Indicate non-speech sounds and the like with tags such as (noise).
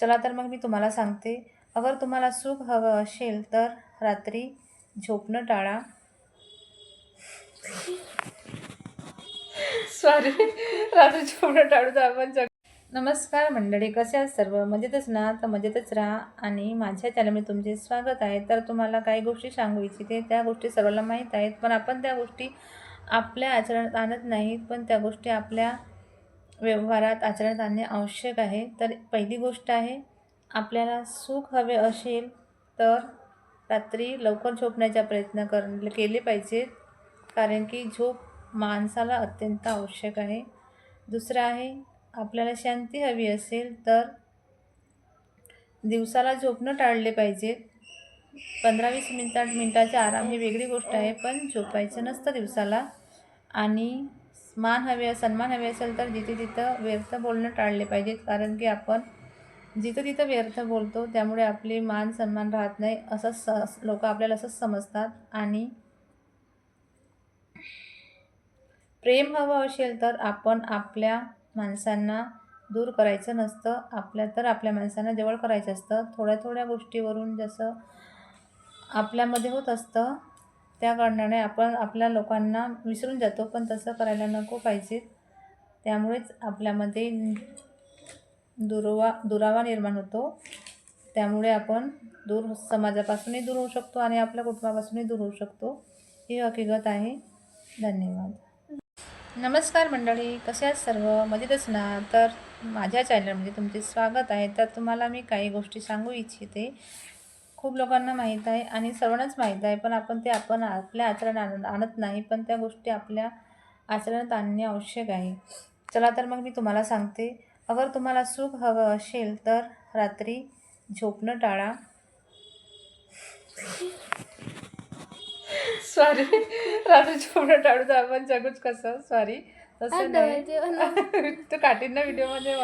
चला तर मग मी तुम्हाला सांगते. अगर तुम्हाला सुख हवं असेल तर रात्री झोपणं टाळा. सॉरी रात्री झोपणं टाळू तर आपण जग नमस्कार मंडळी कसे आहात सर्व? मजेतच ना? तर मजेतच राहा. आणि माझ्या चॅनलमध्ये तुमचे स्वागत आहे. तर तुम्हाला काही गोष्टी सांगू इच्छिते. त्या गोष्टी सर्वांना माहीत आहेत. पण आपण त्या गोष्टी आपल्या आचरणात आणत नाहीत. पण त्या गोष्टी आपल्या व्यवहारात आचरणात आणणे आवश्यक आहे. तर पहिली गोष्ट आहे आपल्याला सुख हवे असेल तर रात्री लवकर झोपण्याचा प्रयत्न कर केले पाहिजेत कारण की झोप माणसाला अत्यंत आवश्यक आहे. दुसरं आहे आपल्याला शांती हवी असेल तर दिवसाला झोपणं टाळले पाहिजेत पंधरा वीस मिनटात मिनटाचा आराम ही वेगळी गोष्ट आहे पण झोपायचं नसतं दिवसाला. आणि मान हवे सन्मान हवे असेल तर जिथे तिथं व्यर्थ बोलणं टाळले पाहिजेत. कारण की आपण जिथं तिथं व्यर्थ बोलतो त्यामुळे आपले मान सन्मान राहत नाही असं स लोक आपल्याला असंच समजतात. आणि प्रेम हवं असेल तर आपण आपल्या माणसांना दूर करायचं नसतं. आपल्या तर आपल्या माणसांना जवळ करायचं असतं. थोड्या थोड्या गोष्टीवरून जसं आपल्यामध्ये होत असतं त्या कारणाने आपण आपल्या लोकांना विसरून जातो पण तसं करायला नको पाहिजे त्यामुळेच आपल्यामध्ये दुरावा दुरावा निर्माण होतो. त्यामुळे आपण दूर समाजापासूनही दूर होऊ शकतो आणि आपल्या कुटुंबापासूनही दूर होऊ शकतो. ही हकीकत आहे. धन्यवाद. नमस्कार मंडळी कसे आहात सर्व? मजेतच ना तर माझ्या चॅनलमध्ये तुमचे स्वागत आहे. तर तुम्हाला मी काही गोष्टी सांगू इच्छिते. खूप लोकांना माहीत आहे आणि सर्वांनाच माहीत आहे पण आपण ते आपण आपल्या आचरणात आण आणत नाही पण त्या गोष्टी आपल्या आचरणात आणणे आवश्यक आहे. चला तर मग मी तुम्हाला सांगते. अगर तुम्हाला सुख हवं असेल तर रात्री झोपणं टाळा. सॉरी रात्री झोपणं टाळू तर आपण जगूच कसं? सॉरी तसं नाही. (laughs) तू काढीन ना व्हिडिओमध्ये